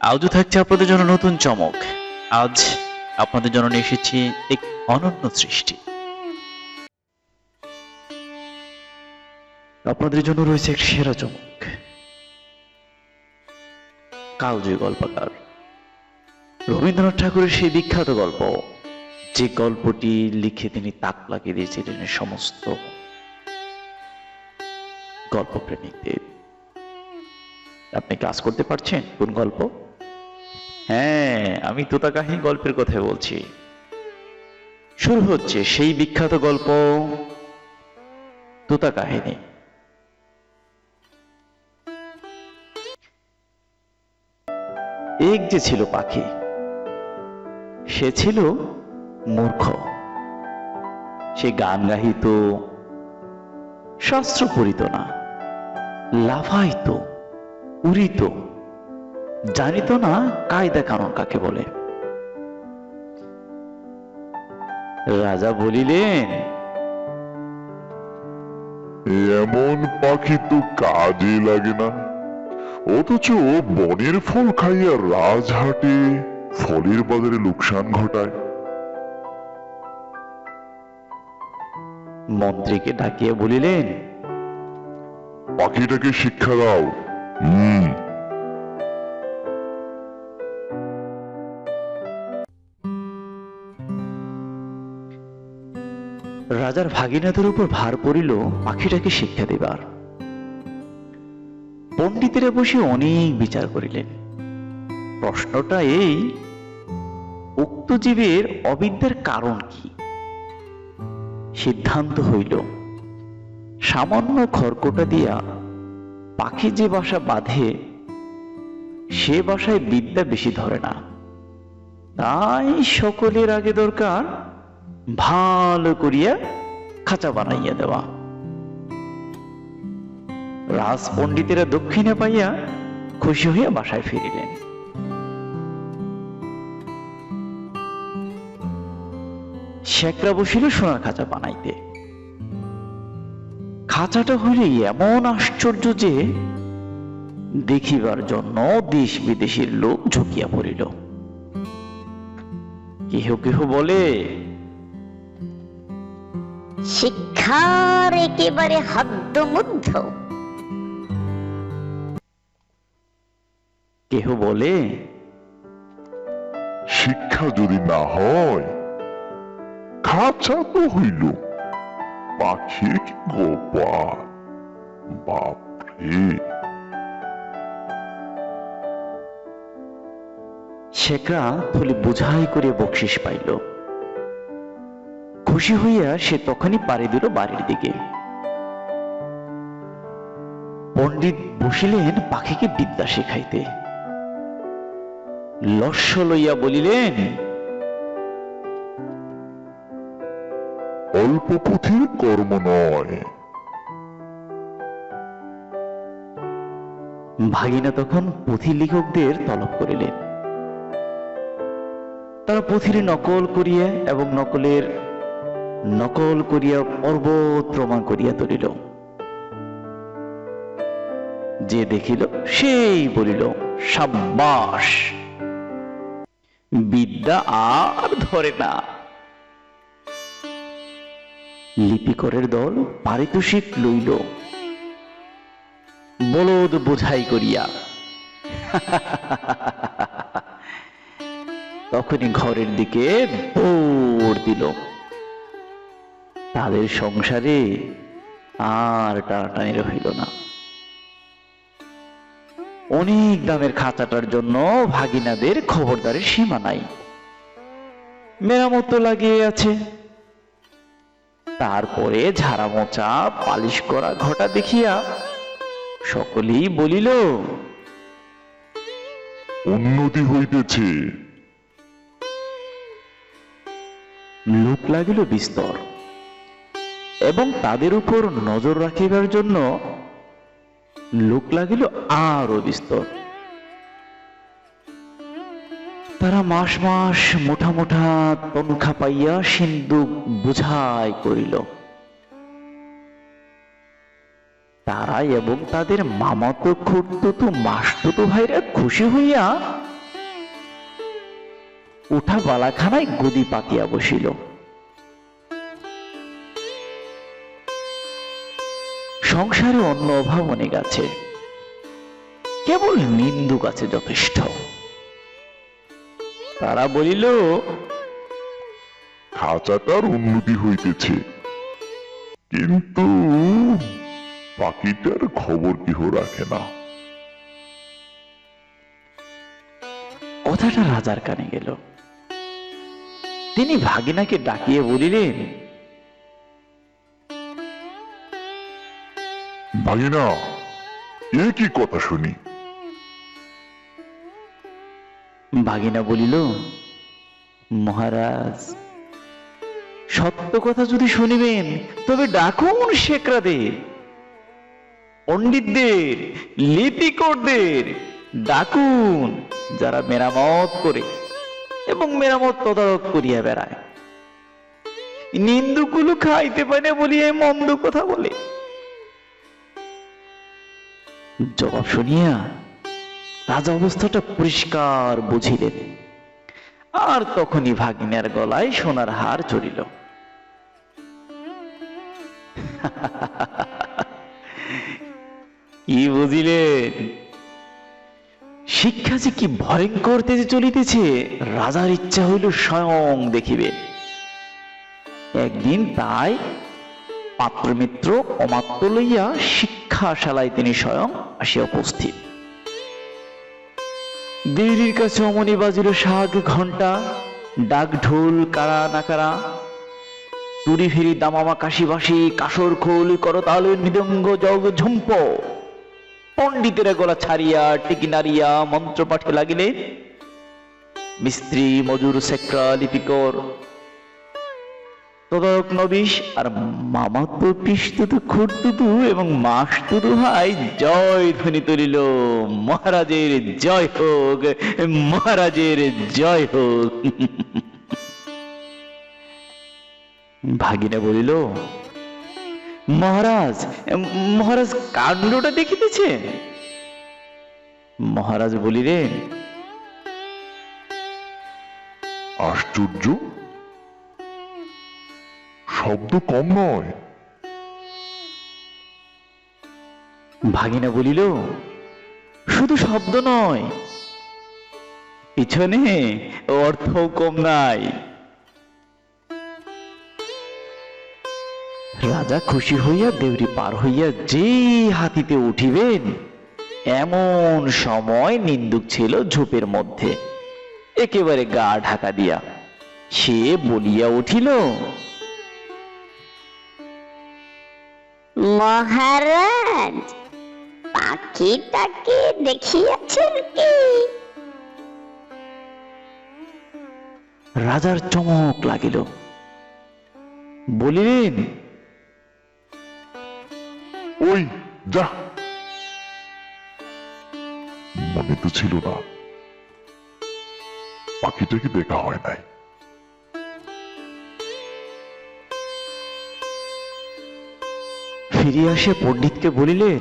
আজও থাকছে আপনাদের জন্য নতুন চমক। আজ আপনাদের জন্য নিয়ে এসেছি এক অনন্য সৃষ্টি। আপনাদের জন্য রয়েছে এক সেরা চমক। কালজয়ী গল্পকার রবীন্দ্রনাথ ঠাকুরের সেই বিখ্যাত গল্প, যে গল্পটি লিখে তিনি তাক লাগিয়ে দিয়েছিলেন সমস্ত গল্পপ্রেমিকদের আপনি ক্লাস করতে পারছেন কোন গল্প? হ্যাঁ আমি তোতা কাহিনী গল্পের কথা বলছি। শুরু হচ্ছে সেই বিখ্যাত গল্প তোতা কাহিনী এক যে ছিল পাখি, সে ছিল মূর্খ। সে গান গাহিত, শাস্ত্র পড়িত না, লাফাইত, উড়িত। জানিত না কায়দা কানুন কাকে বলে? রাজা বলিলেন এমন পাখি তো কাজে লাগে না। অথচ বনের ফল খাইয়া রাজহাটে ফলের বাজারে লোকসান ঘটায়। মন্ত্রীকে ডাকিয়ে বলিলেন পাখিটাকে শিক্ষা দাও। হুম। রাজার ভাগিনাদের উপর ভার পড়িল পাখিটাকে শিক্ষা দিবার। পণ্ডিতেরা বসে অনেক বিচার করিলেন। প্রশ্নটা এই, উক্ত জীবের অবিদ্যার কারণ কি? সিদ্ধান্ত হইল, সামান্য খড়কোটা দিয়া পাখি যে বাসা বাঁধে, সে বাসায় বিদ্যা বেশি ধরে না। তাই সকলের আগে দরকার, ভালো করিয়া খাঁচা বানাইয়া দেওয়া। রাজ পণ্ডিতেরা দক্ষিণে পাইয়া খুশি হইয়া বাসায় ফিরিলেন। শেখরা বসিল সোনার খাঁচা বানাইতে। খাঁচাটা হইলে এমন আশ্চর্য যে, দেখিবার জন্য দেশ বিদেশের লোক ঝুঁকিয়া পড়িল। কেহ কেহ বলে শিক্ষার একেবারে হদ্দমুদ্ধ। কেহ বলে, শিক্ষা যদি না হয়, খাঁচা তো হইল। পাখি কি গোপাল? বাপরে! শেখরা বুঝাই করে বকশিস পাইল। খুশি হইয়া সে তখনই পাড়ি দিল বাড়ির দিকে। পণ্ডিত বসিলেন পাখিকে বিদ্যা শেখাইতে। লস্য লইয়া বলিলেন অল্প পুঁথির কর্ম নয়। ভাগিনা তখন পুঁথি লেখকদের তলব করিলেন। তারা পুঁথির নকল করিয়া এবং নকলের নকল করিয়া পর্বত প্রমাণ করিয়া তুলিল। যে দেখিল, সেই বলিল, সাব্বাস। বিদ্যা আর ধরে না। লিপিকরের দল পারিতোষিক লইল। বলদ বোঝাই করিয়া, তখনই ঘরের দিকে দৌড় দিল। তাদের সংসারে আর টানাটানি রহিল না। অনেক দামের খাঁচাটার জন্য ভাগিনাদের খবরদারের সীমা নাই। মেরামত লাগিয়ে আছে। তারপরে ঝাড়া মোচা পালিশ করা ঘটা দেখিয়া সকলেই বলিল উন্নতি হইতেছে। লোক লাগিল বিস্তর। এবং তাদের উপর নজর রাখিবার জন্য লোক লাগিল আরও বিস্তর। তারা মাস মাস মোটা মোটা তনখা পাইয়া সিন্ধু বুঝাই করিল। তারা এবং তাদের মামাতো খুঁড়তো মাসতো ভাইরা খুশি হইয়া উঠা বালাখানায় গদি পাতিয়া বসিল। সংসারে অন্য অভাব অনেক আছে। কেবল নিন্দুক আছে যথেষ্ট। তারা বলিল খাঁচাটার উন্নতি হইতেছে। কিন্তু পাখিটার খবর কেহ রাখে না। কথাটা রাজার কানে গেল। তিনি ভাগিনাকে ডাকিয়ে বলিলেন ভাগিনা এ কি কথা শুনি? ভাগিনা বলিল, মহারাজ, সত্য কথা যদি শুনিবেন, তবে ডাকুন শেখরাদের, পণ্ডিতদের, লিপিকরদের, ডাকুন যারা মেরামত করে এবং মেরামত তদারক করিয়া বেড়ায়। নিন্দুকুলো খাইতে পারে বলিয়া মন্দ কথা বলে। জবাব শুনিয়া রাজা অবস্থাটা পরিষ্কার বুঝিলেন। আর তখনই ভাগিনার গলায় সোনার হার চড়িল। কি বুঝিলেন? শিক্ষা যে কি ভয়ঙ্কর তেজে চলিতেছে রাজার ইচ্ছা হইল স্বয়ং দেখিবে। একদিন তাই পাত্রমিত্র অমাত্য লইয়া শিক্ষাশালায় তিনি স্বয়ং আসিয়া উপস্থিত। দেবীর কাছে অমনি বাজিল শাক ঘণ্টা ডাক ঢোল, কারা নাকারা তুড়ি ফিরি দামামা কাশিবাসি কাসর খোল, করতাল মৃদঙ্গ জগ ঝুম্প। পণ্ডিতেরা গলা ছাড়িয়া টিকি নাড়িয়া মন্ত্র পাঠে লাগিলে, মিস্ত্রি মজুর সেক্রা লিপিকর তদারক নবিশ, আর মামাতো পিস্তুতু খুঁড়তুতু এবং মাসতুতু ভাই, জয় ধ্বনি তুলিল। মহারাজের জয় হোক, মহারাজের জয় হোক। ভাগিনা বলিল, মহারাজ মহারাজ কাণ্ডটা দেখিতেছে? মহারাজ বলিলেন, আশ্চর্য! শব্দ কম নয়। ভাগিনা বলিল, শুধু শব্দ নয়। পিছনে অর্থ কম নাই। রাজা খুশি হইয়া দেউরি পার হইয়া যে হাতিতে উঠিবেন, এমন সময় নিন্দুক ছিল ঝোপের মধ্যে। একেবারে গা ঢাকা দিয়া সে বলিয়া উঠিল মহারাজ পাখিটাকে দেখিয়াছেন কি? রাজার চমক লাগিল। বলিলেন ওই যা। মনে তো ছিল না পাখিটাকে দেখা হয় নাই। ফিরে আসে পণ্ডিতকে বলিলেন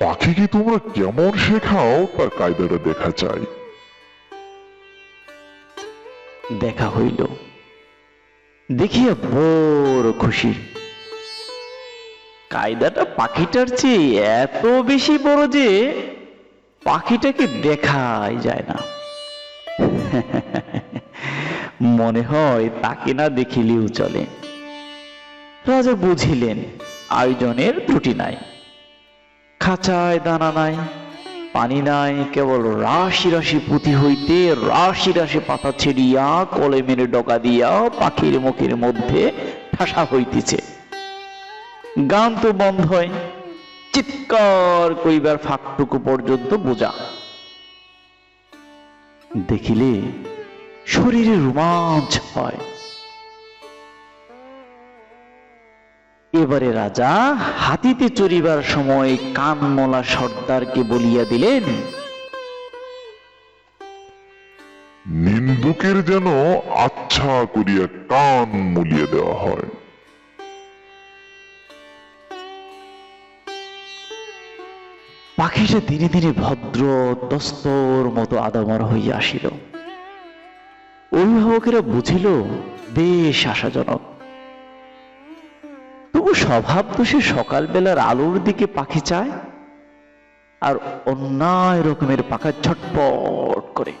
পাখিকে তোমরা কেমন শেখাও তার কায়দাটা দেখা চাই। দেখা হইল। দেখিয়া বড় খুশি। কায়দাটা পাখিটার চেয়ে এত বেশি বড় যে পাখিটাকে দেখাই যায় না। মনে হয় তাকে না দেখিলেও চলে। রাজা বুঝিলেন, আয়োজনের ত্রুটি নাই। খাঁচায় দানা নাই, পানি নাই, কেবল রাশি রাশি পুঁতি হইতে রাশি রাশি পাতা ছেড়িয়া কলমের ডগা দিয়া পাখির মুখের মধ্যে ঠাসা হইতেছে। গান তো বন্ধ হয়, চিৎকার করিবার ফাঁকটুকু পর্যন্ত বোঝা। দেখিলে শরীরে রোমাঞ্চ হয়। এবারে রাজা হাতিতে চড়িবার সময় কানমলা সর্দারকে বলিয়া দিলেন নিন্দুকের যেন আচ্ছা করিয়া কান মুলিয়ে দেওয়া হয়। পাখিটা ধীরে ধীরে ভদ্র দস্তর মতো আদমর হইয়া আসিল। অভিভাবকেরা বুঝিল বেশ আশাজনক। স্বভাব দোষে সকালবেলার আলোর দিকে পাখি চায় আর অন্যায় রকমের পাখা ছটপট করে।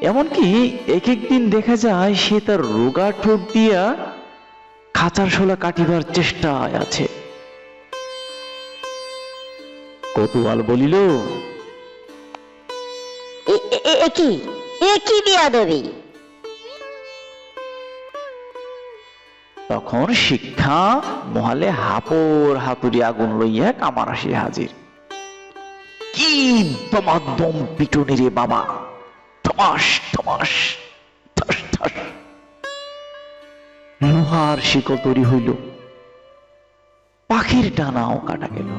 এমনকি এক এক দিন দেখা যায় সে তার রোগা ঠোঁট দিয়া খাঁচার শোলা কাটিবার চেষ্টায় আছে। কতুয়াল বলিল, এ- এ- এ- এ তখন শিক্ষা মহালে হাপর হাতুড়ি আগুন লইয়া কামার আসি হাজির। কি দমাদম পিটুনি রে বাবা। ঠাস ঠাস লোহার শিকল তৈরি হইল। পাখির ডানাও কাটা গেল।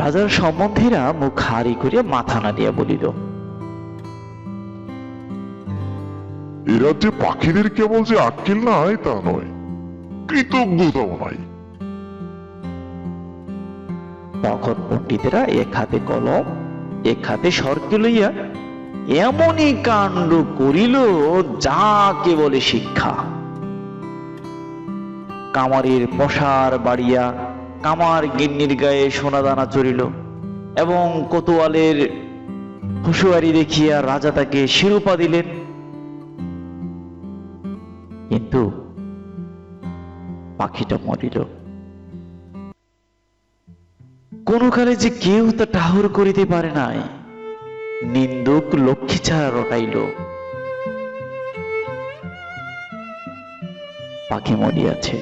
রাজার সম্বন্ধীরা মুখ হারি করিয়া মাথা না নাড়িয়া বলিল এ রাজ্যে পাখিদের কেবল যে আক্কেল নাই, তা নয়। কৃতজ্ঞতাও নাই। তখন পণ্ডিতেরা এক হাতে কলম, এক হাতে সরকে লইয়া এমনই কাণ্ড করিল, যাকে বলে শিক্ষা। কামারের পশার বাড়িয়া কামার গিন্নির গায়ে সোনাদানা চড়িল এবং কোতোয়ালের হুঁশুয়ারি দেখিয়া রাজা তাকে শিরোপা দিলেন। কিন্তু পাখিটা মরিল। কোন কালে যে কেউ তা টাহুর করিতে পারে নাই, নিন্দুক লক্ষ্মী ছাড়া রটাইল। পাখি মরিয়াছে।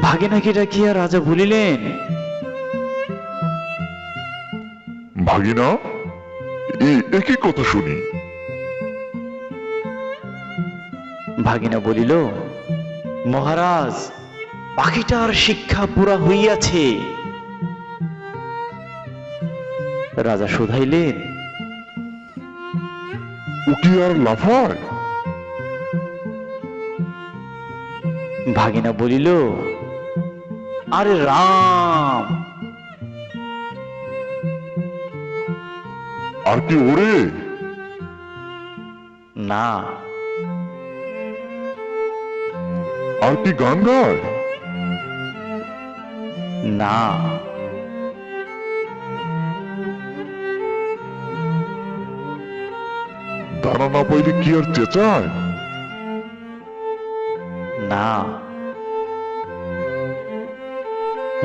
ভাগে নাকি ডাকিয়া রাজা বলিলেন, ভাগিনা, এ একই কথা শুনি? ভাগিনা বলিল মহারাজ পাখিটার শিক্ষা পুরা হইয়াছে। রাজা শুধাইলেন কি আর লাফায় ভাগিনা বলিল আরে রাম! আর কি ওরে? না আর কি গান গায়? না। দানা না পাইলে কি আর চেঁচায়? না।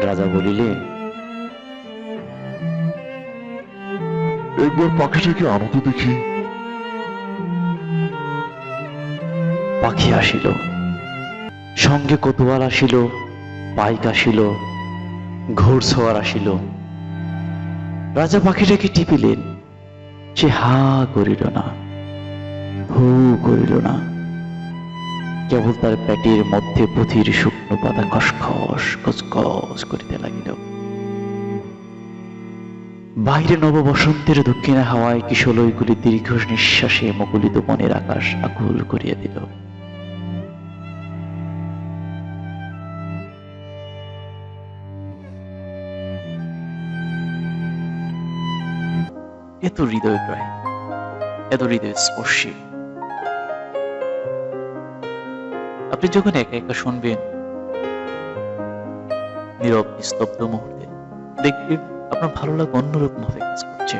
রাজা বলিলেন একবার পাখিটাকে আনতে দেখি। পাখি আসিল। সঙ্গে কতুয়াল আসিল, পাইক আসিল ঘোড়সওয়ার আসিল। রাজা পাখিটাকে টিপিলেন। সে হা করিল না, হু করিল না। কেবল তার পেটের মধ্যে পুঁথির শুকনো পাতা খসখস খসখস করিতে লাগিল। বাইরে নব বসন্তের দক্ষিণা হাওয়ায় কিশলয়গুলি দীর্ঘ নিঃশ্বাসে মুকুলিত মনের আকাশ আকুল করিয়া দিল। এত হৃদয় প্রায়, এত হৃদয় স্পর্শী। আপনি যখন একা একা শুনবেন, নীরব, নিস্তব্ধ মুহূর্তে দেখবেন আপনার ভালো লাগা অন্যরকম ভাবে কাজ করছে।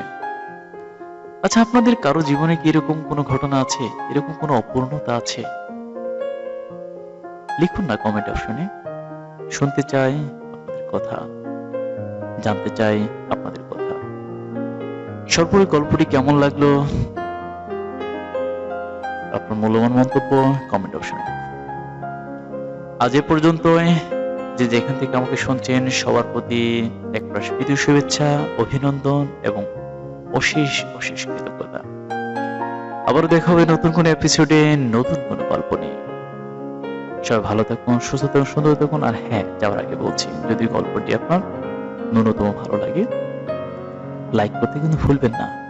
আচ্ছা আপনাদের কারও জীবনে কি এরকম কোনো ঘটনা আছে? এরকম কোনো অপূর্ণতা আছে? লিখুন না কমেন্ট অপশনে শুনতে চাই আপনাদের কথা, জানতে চাই আপনাদের সর্বোপরি গল্পটি কেমন লাগল? আপনার মূল্যবান মন্তব্য কমেন্ট অপশনে আজ এ পর্যন্তই। যে যেখান থেকে আমাকে শুনছেন, সবার প্রতি একপ্রাস প্রীতি শুভেচ্ছা, অভিনন্দন এবং অশেষ অশেষ কৃতজ্ঞতা। আবার দেখা হবে নতুন কোনো এপিসোডে নতুন কোনো গল্প নিয়ে। সবাই ভালো থাকুন, সুস্থ থাকুন, সুন্দর থাকুন। আর হ্যাঁ যাওয়ার আগে বলছি, যদি গল্পটি আপনার ন্যূনতম ভালো লাগে লাইক করতে কিন্তু ভুলবেন না।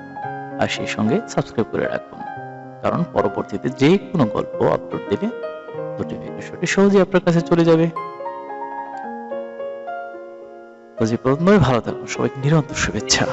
আর সেই সঙ্গে সাবস্ক্রাইব করে রাখুন। কারণ পরবর্তীতে যে কোনো গল্প আপলোড দিলে নোটিফিকেশনটি সহজেই আপনার কাছে চলে যাবে। তো যে ভালো থাকুন। সবাইকে নিরন্তর শুভেচ্ছা।